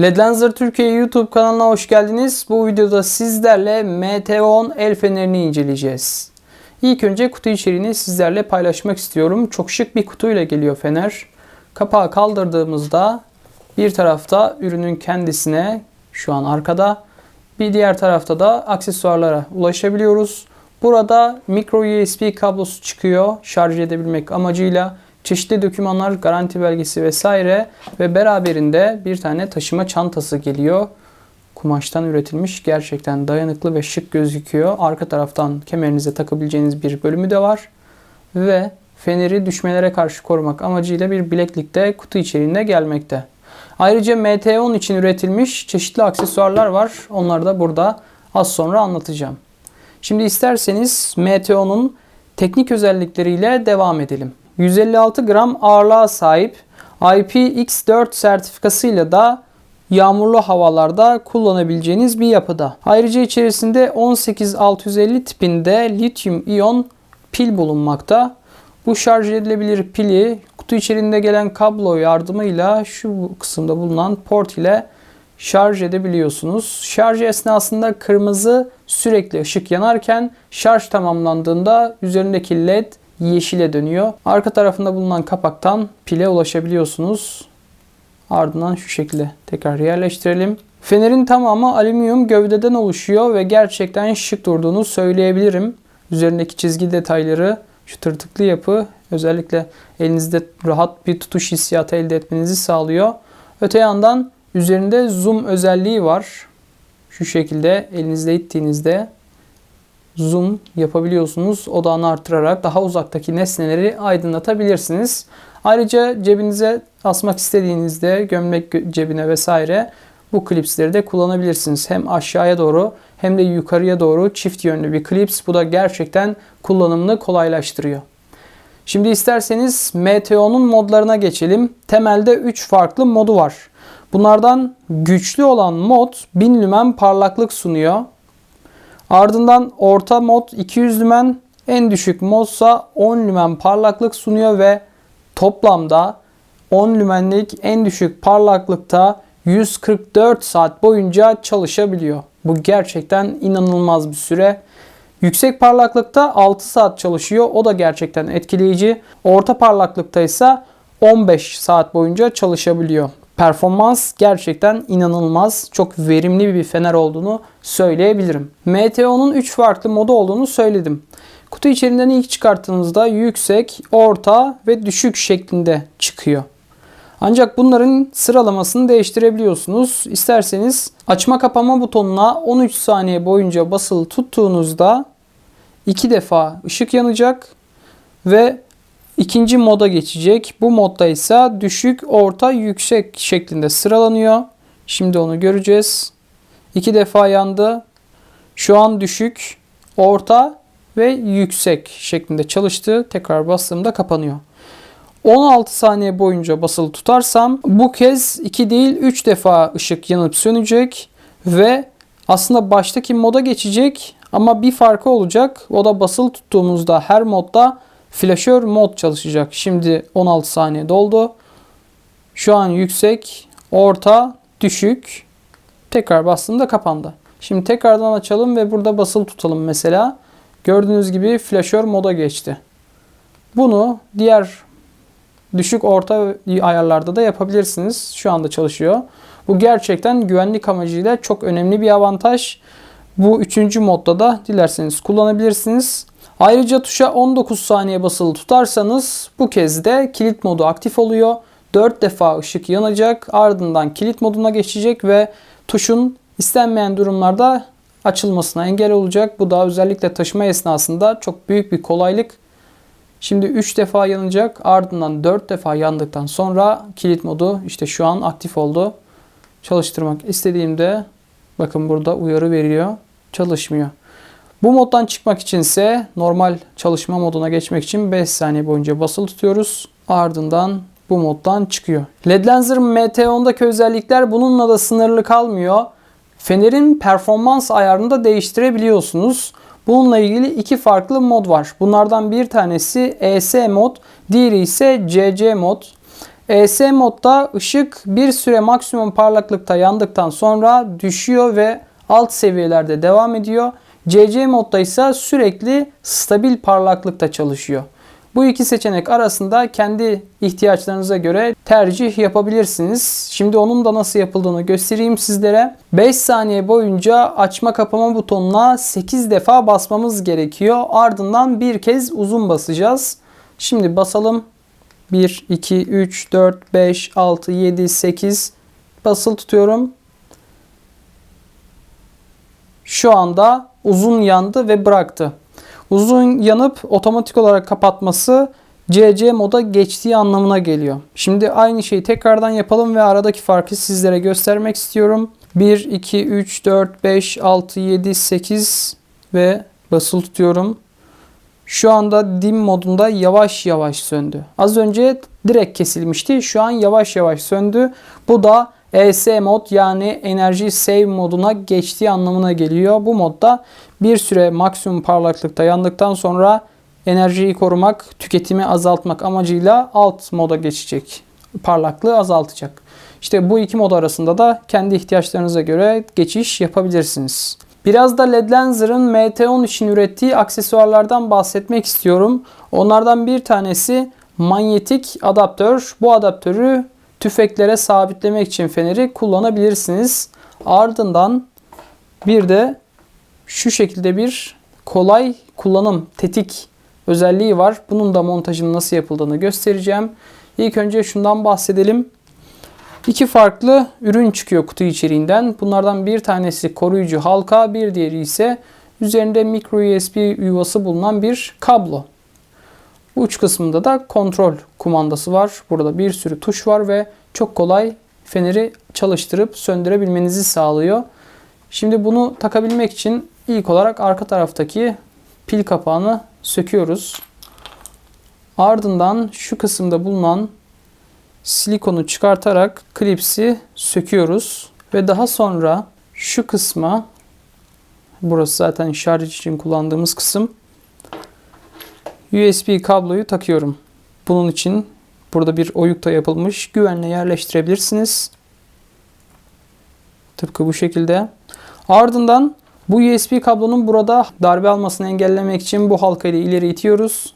Ledlenzer Türkiye YouTube kanalına hoş geldiniz. Bu videoda sizlerle MT10 el fenerini inceleyeceğiz. İlk önce kutu içeriğini sizlerle paylaşmak istiyorum. Çok şık bir kutuyla geliyor fener. Kapağı kaldırdığımızda bir tarafta ürünün kendisine şu an arkada bir diğer tarafta da aksesuarlara ulaşabiliyoruz. Burada micro USB kablosu çıkıyor şarj edebilmek amacıyla. Çeşitli dokümanlar, garanti belgesi vesaire ve beraberinde bir tane taşıma çantası geliyor. Kumaştan üretilmiş gerçekten dayanıklı ve şık gözüküyor. Arka taraftan kemerinize takabileceğiniz bir bölümü de var. Ve feneri düşmelere karşı korumak amacıyla bir bileklik de kutu içeriğinde gelmekte. Ayrıca MT10 için üretilmiş çeşitli aksesuarlar var. Onları da burada az sonra anlatacağım. Şimdi isterseniz MT10'un teknik özellikleriyle devam edelim. 156 gram ağırlığa sahip IPX4 sertifikasıyla da yağmurlu havalarda kullanabileceğiniz bir yapıda. Ayrıca içerisinde 18650 tipinde lityum iyon pil bulunmakta. Bu şarj edilebilir pili kutu içerisinde gelen kablo yardımıyla şu kısımda bulunan port ile şarj edebiliyorsunuz. Şarj esnasında kırmızı sürekli ışık yanarken şarj tamamlandığında üzerindeki led yeşile dönüyor. Arka tarafında bulunan kapaktan pile ulaşabiliyorsunuz. Ardından şu şekilde tekrar yerleştirelim. Fenerin tamamı alüminyum gövdeden oluşuyor ve gerçekten şık durduğunu söyleyebilirim. Üzerindeki çizgi detayları, şu tırtıklı yapı özellikle elinizde rahat bir tutuş hissiyatı elde etmenizi sağlıyor. Öte yandan üzerinde zoom özelliği var. Şu şekilde elinizde ittiğinizde zoom yapabiliyorsunuz. Odağını artırarak daha uzaktaki nesneleri aydınlatabilirsiniz. Ayrıca cebinize asmak istediğinizde gömlek cebine vesaire bu klipsleri de kullanabilirsiniz. Hem aşağıya doğru hem de yukarıya doğru çift yönlü bir klips. Bu da gerçekten kullanımını kolaylaştırıyor. Şimdi isterseniz MTO'nun modlarına geçelim. Temelde 3 farklı modu var. Bunlardan güçlü olan mod 1000 lümen parlaklık sunuyor. Ardından orta mod 200 lümen, en düşük modsa 10 lümen parlaklık sunuyor ve toplamda 10 lümenlik en düşük parlaklıkta 144 saat boyunca çalışabiliyor. Bu gerçekten inanılmaz bir süre. Yüksek parlaklıkta 6 saat çalışıyor. O da gerçekten etkileyici. Orta parlaklıkta ise 15 saat boyunca çalışabiliyor. Performans gerçekten inanılmaz. Çok verimli bir fener olduğunu söyleyebilirim. MTO'nun 3 farklı modu olduğunu söyledim. Kutu içerisinden ilk çıkarttığınızda yüksek, orta ve düşük şeklinde çıkıyor. Ancak bunların sıralamasını değiştirebiliyorsunuz. İsterseniz açma kapama butonuna 13 saniye boyunca basılı tuttuğunuzda iki defa ışık yanacak ve ikinci moda geçecek. Bu modda ise düşük, orta, yüksek şeklinde sıralanıyor. Şimdi onu göreceğiz. İki defa yandı. Şu an düşük, orta ve yüksek şeklinde çalıştı. Tekrar bastığımda kapanıyor. 16 saniye boyunca basılı tutarsam bu kez 2 değil 3 defa ışık yanıp sönecek ve aslında baştaki moda geçecek ama bir farkı olacak. O da basılı tuttuğumuzda her modda flaşör mod çalışacak. Şimdi 16 saniye doldu. Şu an yüksek, orta, düşük. Tekrar bastığımda kapandı. Şimdi tekrardan açalım ve burada basılı tutalım mesela. Gördüğünüz gibi flaşör moda geçti. Bunu diğer düşük orta ayarlarda da yapabilirsiniz. Şu anda çalışıyor. Bu gerçekten güvenlik amacıyla çok önemli bir avantaj. Bu üçüncü modda da dilerseniz kullanabilirsiniz. Ayrıca tuşa 19 saniye basılı tutarsanız bu kez de kilit modu aktif oluyor. 4 defa ışık yanacak ardından kilit moduna geçecek ve tuşun istenmeyen durumlarda açılmasına engel olacak. Bu da özellikle taşıma esnasında çok büyük bir kolaylık. Şimdi 3 defa yanacak ardından 4 defa yandıktan sonra kilit modu işte şu an aktif oldu. Çalıştırmak istediğimde bakın burada uyarı veriyor. Çalışmıyor. Bu moddan çıkmak içinse normal çalışma moduna geçmek için 5 saniye boyunca basılı tutuyoruz. Ardından bu moddan çıkıyor. Ledlenzer MT10'daki özellikler bununla da sınırlı kalmıyor. Fenerin performans ayarını da değiştirebiliyorsunuz. Bununla ilgili iki farklı mod var. Bunlardan bir tanesi ES mod, diğeri ise CC mod. ES modda ışık bir süre maksimum parlaklıkta yandıktan sonra düşüyor ve alt seviyelerde devam ediyor. CC modda ise sürekli stabil parlaklıkta çalışıyor. Bu iki seçenek arasında kendi ihtiyaçlarınıza göre tercih yapabilirsiniz. Şimdi onun da nasıl yapıldığını göstereyim sizlere. 5 saniye boyunca açma kapama butonuna 8 defa basmamız gerekiyor. Ardından bir kez uzun basacağız. Şimdi basalım. 1, 2, 3, 4, 5, 6, 7, 8 basılı tutuyorum. Şu anda uzun yandı ve bıraktı. Uzun yanıp otomatik olarak kapatması CC moda geçtiği anlamına geliyor. Şimdi aynı şeyi tekrardan yapalım ve aradaki farkı sizlere göstermek istiyorum. 1, 2, 3, 4, 5, 6, 7, 8 ve basılı tutuyorum. Şu anda dim modunda yavaş yavaş söndü. Az önce direkt kesilmişti. Şu an yavaş yavaş söndü. Bu da ES mod yani enerji save moduna geçtiği anlamına geliyor. Bu modda bir süre maksimum parlaklıkta yandıktan sonra enerjiyi korumak, tüketimi azaltmak amacıyla alt moda geçecek. Parlaklığı azaltacak. İşte bu iki mod arasında da kendi ihtiyaçlarınıza göre geçiş yapabilirsiniz. Biraz da LED Lenser'ın MT10 için ürettiği aksesuarlardan bahsetmek istiyorum. Onlardan bir tanesi manyetik adaptör. Bu adaptörü tüfeklere sabitlemek için feneri kullanabilirsiniz. Ardından bir de şu şekilde bir kolay kullanım tetik özelliği var. Bunun da montajının nasıl yapıldığını göstereceğim. İlk önce şundan bahsedelim. İki farklı ürün çıkıyor kutu içeriğinden. Bunlardan bir tanesi koruyucu halka, bir diğeri ise üzerinde micro USB yuvası bulunan bir kablo. Uç kısmında da kontrol kumandası var. Burada bir sürü tuş var ve çok kolay feneri çalıştırıp söndürebilmenizi sağlıyor. Şimdi bunu takabilmek için ilk olarak arka taraftaki pil kapağını söküyoruz. Ardından şu kısımda bulunan silikonu çıkartarak klipsi söküyoruz ve daha sonra şu kısma burası zaten şarj için kullandığımız kısım USB kabloyu takıyorum. Bunun için burada bir oyukta yapılmış güvenle yerleştirebilirsiniz. Tıpkı bu şekilde. Ardından bu USB kablonun burada darbe almasını engellemek için bu halkayı ileri itiyoruz.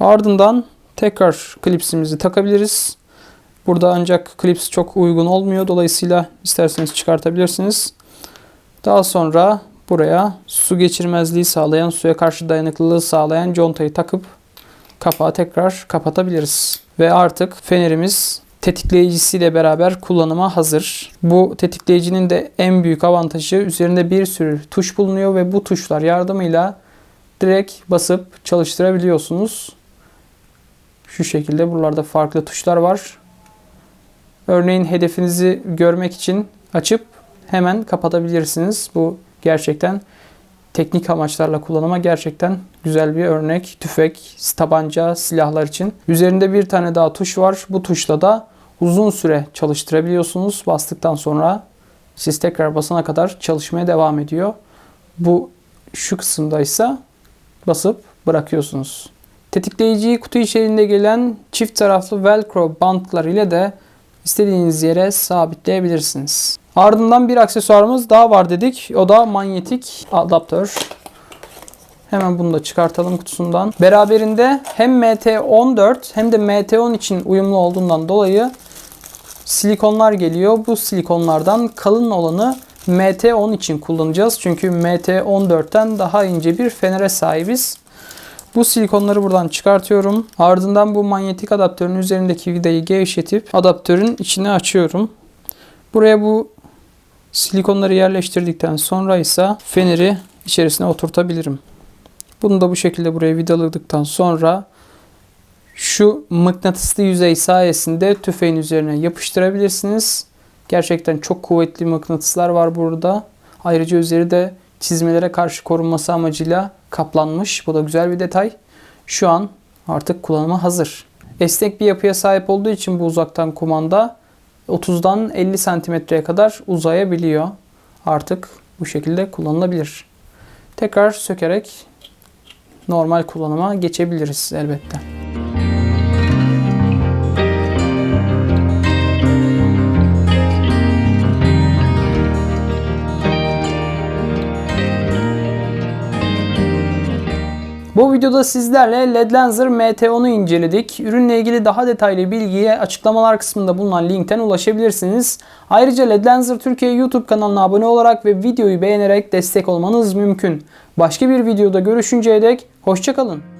Ardından tekrar klipsimizi takabiliriz. Burada ancak klips çok uygun olmuyor. Dolayısıyla isterseniz çıkartabilirsiniz. Daha sonra buraya su geçirmezliği sağlayan, suya karşı dayanıklılığı sağlayan contayı takıp kapağı tekrar kapatabiliriz. Ve artık fenerimiz tetikleyicisiyle beraber kullanıma hazır. Bu tetikleyicinin de en büyük avantajı üzerinde bir sürü tuş bulunuyor ve bu tuşlar yardımıyla direkt basıp çalıştırabiliyorsunuz. Şu şekilde buralarda farklı tuşlar var. Örneğin hedefinizi görmek için açıp hemen kapatabilirsiniz. Bu gerçekten teknik amaçlarla kullanıma gerçekten güzel bir örnek. Tüfek, tabanca, silahlar için. Üzerinde bir tane daha tuş var. Bu tuşla da uzun süre çalıştırabiliyorsunuz. Bastıktan sonra siz tekrar basana kadar çalışmaya devam ediyor. Bu şu kısımda ise basıp bırakıyorsunuz. Tetikleyiciyi kutu içerisinde gelen çift taraflı velcro bantlar ile de istediğiniz yere sabitleyebilirsiniz. Ardından bir aksesuarımız daha var dedik. O da manyetik adaptör. Hemen bunu da çıkartalım kutusundan. Beraberinde hem MT14 hem de MT10 için uyumlu olduğundan dolayı silikonlar geliyor. Bu silikonlardan kalın olanı MT10 için kullanacağız. Çünkü MT14'ten daha ince bir fenere sahibiz. Bu silikonları buradan çıkartıyorum. Ardından bu manyetik adaptörün üzerindeki vidayı gevşetip adaptörün içine açıyorum. Buraya bu silikonları yerleştirdikten sonra ise feneri içerisine oturtabilirim. Bunu da bu şekilde buraya vidaladıktan sonra şu mıknatıslı yüzey sayesinde tüfeğin üzerine yapıştırabilirsiniz. Gerçekten çok kuvvetli mıknatıslar var burada. Ayrıca üzeri de çizmelere karşı korunması amacıyla kaplanmış. Bu da güzel bir detay. Şu an artık kullanıma hazır. Esnek bir yapıya sahip olduğu için bu uzaktan kumanda 30'dan 50 santimetreye kadar uzayabiliyor. Artık bu şekilde kullanılabilir. Tekrar sökerek normal kullanıma geçebiliriz elbette. Videoda sizlerle LED Lenser MT10'u inceledik. Ürünle ilgili daha detaylı bilgiye açıklamalar kısmında bulunan linkten ulaşabilirsiniz. Ayrıca LED Lenser Türkiye YouTube kanalına abone olarak ve videoyu beğenerek destek olmanız mümkün. Başka bir videoda görüşünceye dek hoşçakalın.